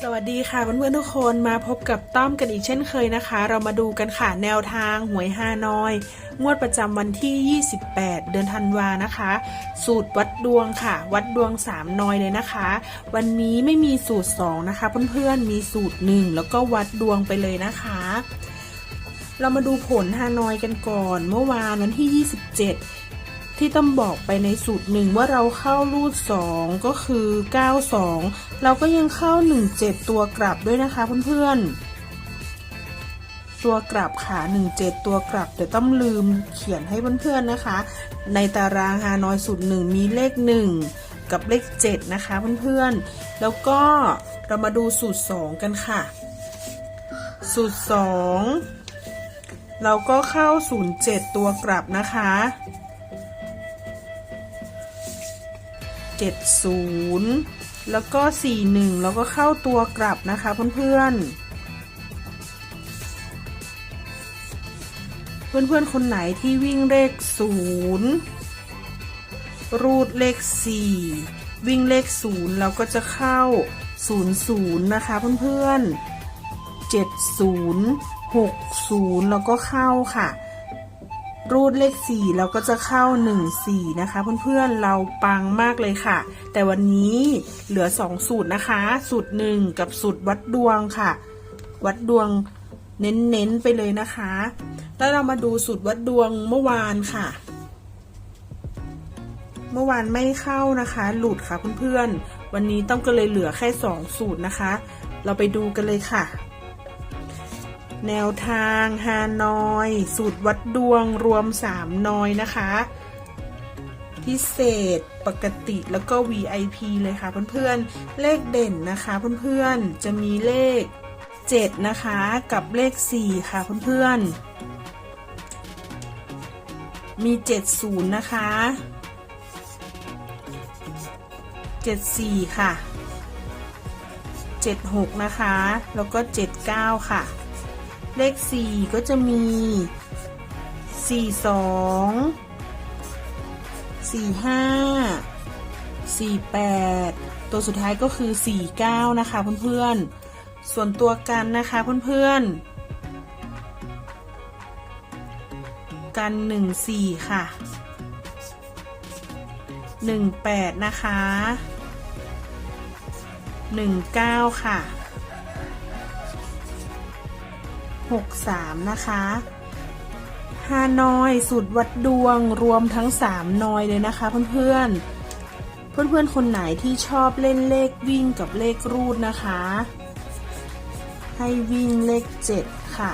สวัสดีค่ะเพื่อนๆทุกคนมาพบกับต้อมกันอีกเช่นเคยนะคะ เรามาดูกันค่ะแนวทางหวยฮานอยงวดประจำวันที่ 28 เดือนธันวานะคะ สูตรวัดดวงค่ะ วัดดวง 3 นอยเลยนะคะ วันนี้ไม่มีสูตร 2 นะคะ เพื่อนๆมีสูตร 1 แล้วก็วัดดวงไปเลยนะคะ เรามาดูผลฮานอยกันก่อน เมื่อวานวันที่ 27 ที่ต้องบอกไปในสูตรหนึ่งว่าเราเข้ารูด 2 ก็คือ 92 เราก็ยังเข้า 17 ตัวกลับด้วยนะคะเพื่อนๆ ตัวกลับค่ะ17 ตัวกลับแต่ต้องลืมเขียนให้เพื่อนๆนะคะ ในตารางฮานอยสูตรหนึ่งมีเลข 1 กับเลข 7 นะคะเพื่อนๆ แล้วก็เรามาดูสูตร 2 กันค่ะ สูตร 2 เราก็เข้า 07 ตัวกลับนะคะ 70 แล้วก็ 41 แล้วก็เข้าตัวกลับนะคะเพื่อนๆเพื่อนๆ คนไหนที่วิ่งเลข 0 รูดเลข 4 วิ่งเลข 0 เราก็จะเข้า 00 นะคะเพื่อนๆ 70 60 แล้วก็เข้าค่ะ รูดเลข4เราก็จะเข้า1 4นะคะ เพื่อนๆเราปังมากเลยค่ะ แต่วันนี้เหลือ2สูตรนะคะ สูตร1กับสูตรวัดดวงค่ะ วัดดวงเน้นๆไปเลยนะคะ แล้วเรามาดูสูตรวัดดวงเมื่อวานค่ะ เมื่อวานไม่เข้านะคะ หลุดค่ะเพื่อนๆวันนี้ต้องก็เลยเหลือแค่2สูตรนะคะ เราไปดูกันเลยค่ะ แนวทางฮานอย สูตรวัดดวงรวม 3 นอยนะคะ พิเศษปกติแล้วก็ VIP เลยค่ะเพื่อนๆ เลขเด่นนะคะเพื่อนๆ จะมีเลข 7 นะคะกับเลข 4 ค่ะเพื่อนๆ มี 70 นะคะ 74 ค่ะ 76 นะคะ แล้วก็ 79 ค่ะ เลข 4 ก็จะมี 42 45 48 ตัวสุดท้ายก็คือ 49 นะคะเพื่อนๆ ส่วนตัวกันนะคะเพื่อนๆ กัน 14 ค่ะ 18 นะคะ 19 ค่ะ 63 นะคะฮานอยสูตรวัดดวงรวมทั้ง 3 นอยเลยนะคะเพื่อนๆ เพื่อนๆ คนไหนที่ชอบเล่นเลขวิ่งกับเลขรูดนะคะ ให้วิ่งเลข 7 ค่ะ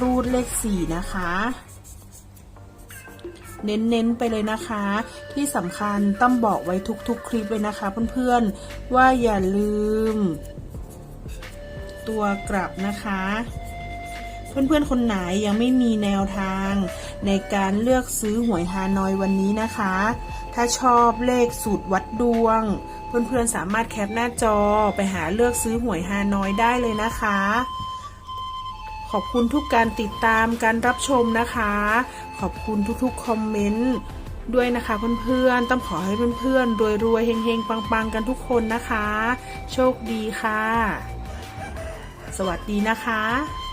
รูดเลข 4 นะคะเน้นๆไปเลยนะคะ ที่สำคัญต้องบอกไว้ทุกๆ คลิปเลยนะคะเพื่อนๆ ว่าอย่าลืม ตัวกลับนะคะ เพื่อนๆคนไหนยังไม่มีแนวทางในการเลือกซื้อหวยฮานอยวันนี้นะคะ ถ้าชอบเลขสูตรวัดดวง เพื่อนๆสามารถแคปหน้าจอไปหาเลือกซื้อหวยฮานอยได้เลยนะคะขอบคุณทุกการติดตามการรับชมนะคะ ขอบคุณทุกๆคอมเมนต์ด้วยนะคะเพื่อนๆ ต้องขอให้เพื่อนๆรวยๆเฮงๆ ปังๆ กันทุกคนนะคะ โชคดีค่ะ สวัสดีนะคะ